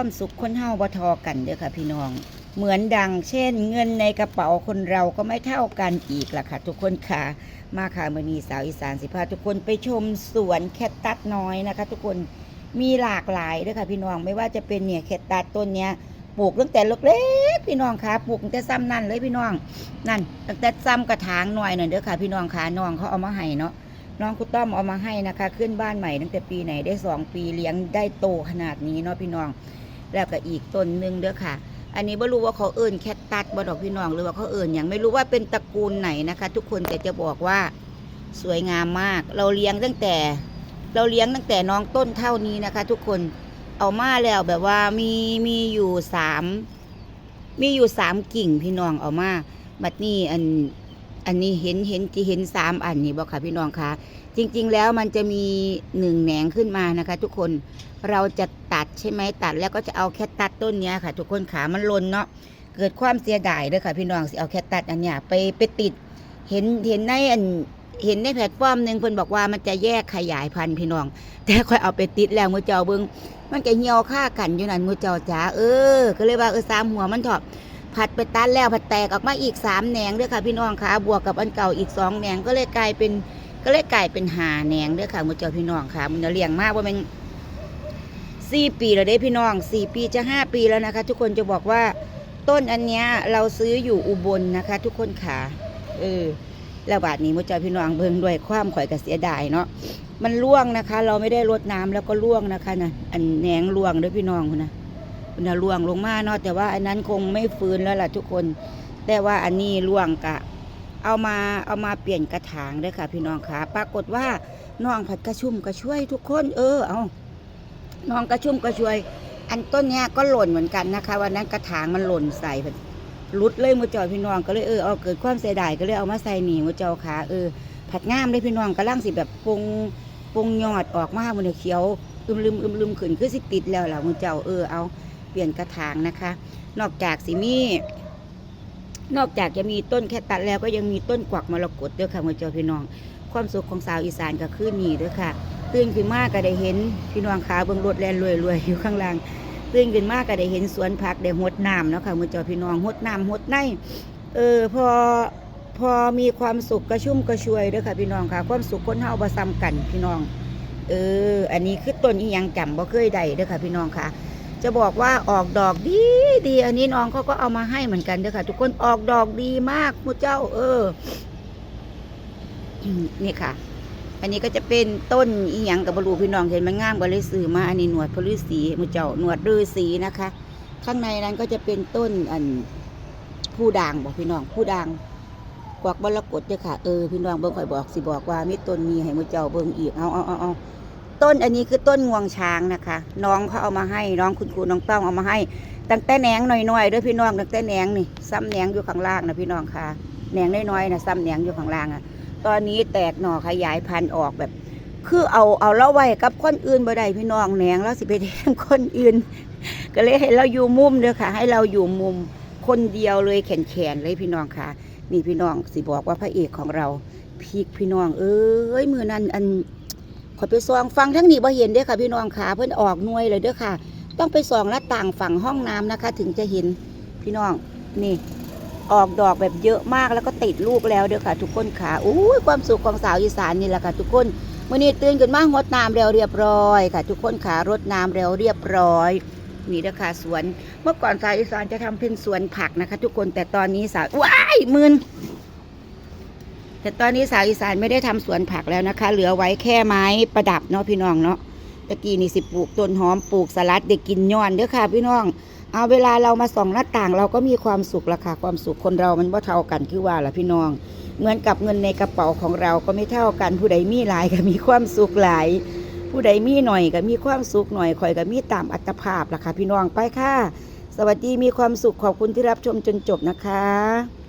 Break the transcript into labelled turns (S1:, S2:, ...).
S1: ความสุขคนเฮาบ่ทอกันเด้อค่ะพี่น้อง เหมือนดังเช่น เงินในกระเป๋าคนเราก็ไม่เท่ากันอีกล่ะค่ะ ทุกคนค่ะ มาค่ะมือนีสาวอีสานสิพาทุกคนไปชมสวนแคตตัสน้อยนะคะ ทุกคนมีหลากหลายเด้อค่ะพี่น้องไม่ว่าจะเป็นเนี่ยแคตตัสต้นเนี้ยปลูกตั้งแต่เล็กๆพี่น้องค่ะปลูกตั้งแต่ซ้ำนั่นเลยพี่น้องนั่นตั้งแต่ซ้ำกระถางหน่อยหน่อยเด้อค่ะพี่น้องค่ะน้องเขาเอามาให้เนาะน้องคุณต้อมเอามาให้นะคะ ขึ้นบ้านใหม่ตั้งแต่ปีไหนได้สองปีเลี้ยงได้โตขนาดนี้เนาะพี่น้อง แล้วก็อีกต้นหนึ่งเด้อค่ะ อันนี้ไม่รู้ว่าเขาเอิญแคตตัสบ่ดอกพี่น้องหรือว่าเขาเอิญอย่างไม่รู้ว่าเป็นตระกูลไหนนะคะ ทุกคนแต่จะบอกว่าสวยงามมาก เราเลี้ยงตั้งแต่ เราเลี้ยงตั้งแต่น้องต้นเท่านี้นะคะ ทุกคนเอามาแล้วแบบว่ามีมีอยู่สามมีอยู่สามกิ่งพี่น้องเอามาบัดนี้อัน อันนี้เห็นเห็นที่เห็นสามอันนี่บอกค่ะพี่น้องคะจริง ๆ แล้วมันจะมีหนึ่งแหนงขึ้นมานะคะ ทุกคนเราจะตัดใช่ไหมตัดแล้วก็จะเอาแค่ตัดต้นเนี้ยค่ะ ทุกคนขามันลนเนาะเกิดความเสียดายเด้อค่ะ พี่น้องสิเอาแค่ตัดอันเนี้ยไปไปติดเห็นเห็นในอันเห็นในแพลตฟอร์มหนึ่งเพิ่นบอกว่ามันจะแยกขยายพันธุ์พี่น้อง แต่ค่อยเอาไปติดแล้วมือเจ้าเบิงมันก็เหี่ยวค่ากันอยู่นั่นมือเจ้าจ๋าเออ ก็เลยว่าเออสามหัวมันถอะ ผัดไปตัดแล้วผัดแตกออกมาอีกสามแหนงด้วยค่ะพี่น้องค่ะบวกกับอันเก่าอีกสองแหนงก็เลยกลายเป็นก็เลยกลายเป็นหาแหนงด้วยค่ะมือเจ้าพี่น้องค่ะมันจะเลี้ยงมากว่ามันสี่ปีแล้วเด้พี่น้องสี่ปีจะห้าปีแล้วนะคะ ทุกคนจะบอกว่าต้นอันเนี้ยเราซื้ออยู่อุบลนะคะ ทุกคนค่ะเออแล้วบาทนี้มือเจ้าพี่น้องเบิ่งด้วยความข่อยกระเสียดายเนาะมันร่วงนะคะ เราไม่ได้รดน้ำแล้วก็ร่วงนะคะนะอันแหนงร่วงด้วยพี่น้องนะ น่ะล่วงลงมาเนาะแต่ว่าอันนั้นคงไม่ฟื้นแล้วล่ะทุกคน แต่ว่าอันนี้ล่วงกะ เอามาเอามาเปลี่ยนกระถางด้วยค่ะ พี่น้องค่ะ ปรากฏว่าน้องผัดกระชุ่มกระช่วยทุกคน เออเอาน้องกระชุ่มกระช่วย อันต้นเนี้ยก็หล่นเหมือนกันนะคะ วันนั้นกระถางมันหล่นใส่รุดเลยมือจอยพี่น้องก็เลยเออเอาเกิดความเสียดายก็เลยเอามาใส่หนีมือจ้าขาเออผัดงามเลยพี่น้องกำลังสิแบบปรุงปรุงยอดออกมามันเขียวอึมลืมอึมลืมขึ้นคือสิติดแล้วล่ะมือเจ้าเออเอา ปลี่ยนกระถางนะคะ นอกจากสิมีนอกจากจะมีต้นแค่ตัดแล้วก็ยังมีต้นกวักมรกตด้วยค่ะมือเจ้าพี่น้อง ความสุขของสาวอีสานก็คือนี่ด้วยค่ะ ตื่นขึ้นมากก็ได้เห็นพี่น้องขาเบิ่งรถแลนรวยๆอยู่ข้างล่างตื่นขึ้นมากก็ได้เห็นสวนผักได้หดน้ำเนาะค่ะมือเจ้าพี่น้องหดน้ำหดในเออพอพอมีความสุขกระชุ่มกระชวยด้วยค่ะพี่น้องค่ะ ความสุขคนเฮาบ่ซ้ำกันพี่น้อง เออ อันนี้คือต้นอีหยังจำบ่เคยได้ด้อค่ะพี่น้องค่ะ จะบอกว่าออกดอกดีดีอันนี้น้องเขาก็เอามาให้เหมือนกันเด้อค่ะ ทุกคนออกดอกดีมากมูเจ้า เออนี่ค่ะ อันนี้ก็จะเป็นต้นอีหยังกับบรูพี่น้องเห็นมันงามก็เลยซื้อมาอันนี้หนวดพลือสีมูเจ้าหนวดฤาษีนะคะ ข้างในนั้นก็จะเป็นต้นอันผู้ด่างบอกพี่น้องผู้ด่างกวักบรกตเด้อค่ะเออพี่น้องเบิ่งค่อยบอกสิบอกว่ามีต้นนี้ให้มูเจ้าเบิ่งอีกเอาเอาเอาเอา ต้นอันนี้คือต้นงวงช้างนะคะ น้องเขาเอามาให้น้องคุณครูน้องต้องเอามาให้ ตั้งแต่แหนงหน่อยๆด้วยพี่น้องตั้งแต่แหนงนี่ซ้ำแหนงอยู่ข้างล่างนะพี่น้องค่ะแหนงน้อยๆนะซ้ำแหนงอยู่ข้างล่างอะ ตอนนี้แตกหน่อขยายพันธุ์ออกแบบ คือเอาเอาเล่าไว้กับคนอื่นบ่ได้พี่น้องแหนงแล้วสิไปแทงคนอื่น ก็เลยให้เราอยู่มุมเด้อค่ะ ให้เราอยู่มุมคนเดียวเลยแขนๆเลยพี่น้องค่ะนี่พี่น้องสิบอกว่าพระเอกของเราพีกพี่น้อง เอ้ยมือนั้นอัน ขอไปส่องฟังทั้งนี้บ่เห็นเด้อค่ะพี่น้องขาเพิ่อนออกหน่วยเลยเด้อค่ะ ต้องไปส่องหน้าต่างฝั่งห้องน้ำนะคะ ถึงจะเห็นพี่น้องนี่ ออกดอกแบบเยอะมากแล้วก็ติดลูกแล้วเด้อค่ะ ทุกคนขาอู้ความสุขของสาวอีสานนี่แหละค่ะ ทุกคนวันนี้ตื่นขึ้นมางดน้ำแล้วเรียบร้อยค่ะ ทุกคนขารดน้ำแล้วเรียบร้อยนี่เด้อค่ะสวน เมื่อก่อนสาวอีสานจะทำเป็นสวนผักนะคะ ทุกคนแต่ตอนนี้สาวว้ายมืน แต่ตอนนี้สาวอีสานไม่ได้ทำสวนผักแล้วนะคะ เหลือไว้แค่ไม้ประดับเนาะพี่น้องเนาะตะกี้นี่สิปลูกต้นหอมปลูกสลัดเด็กกินย้อนเด้อค่ะ พี่น้อง เอาเวลาเรามาส่องหน้าต่าง เราก็มีความสุขละค่ะความสุขคนเรามันว่าเท่ากันคือว่าล่ะพี่น้อง เหมือนกับเงินในกระเป๋าของเราก็ไม่เท่ากัน ผู้ใดมีหลายก็มีความสุขหลาย ผู้ใดมีหน่อยก็มีความสุขหน่อยคอยก็มีตามอัตภาพล่ะค่ะพี่น้องไปค่ะ สวัสดีมีความสุขขอบคุณที่รับชมจนจบนะคะ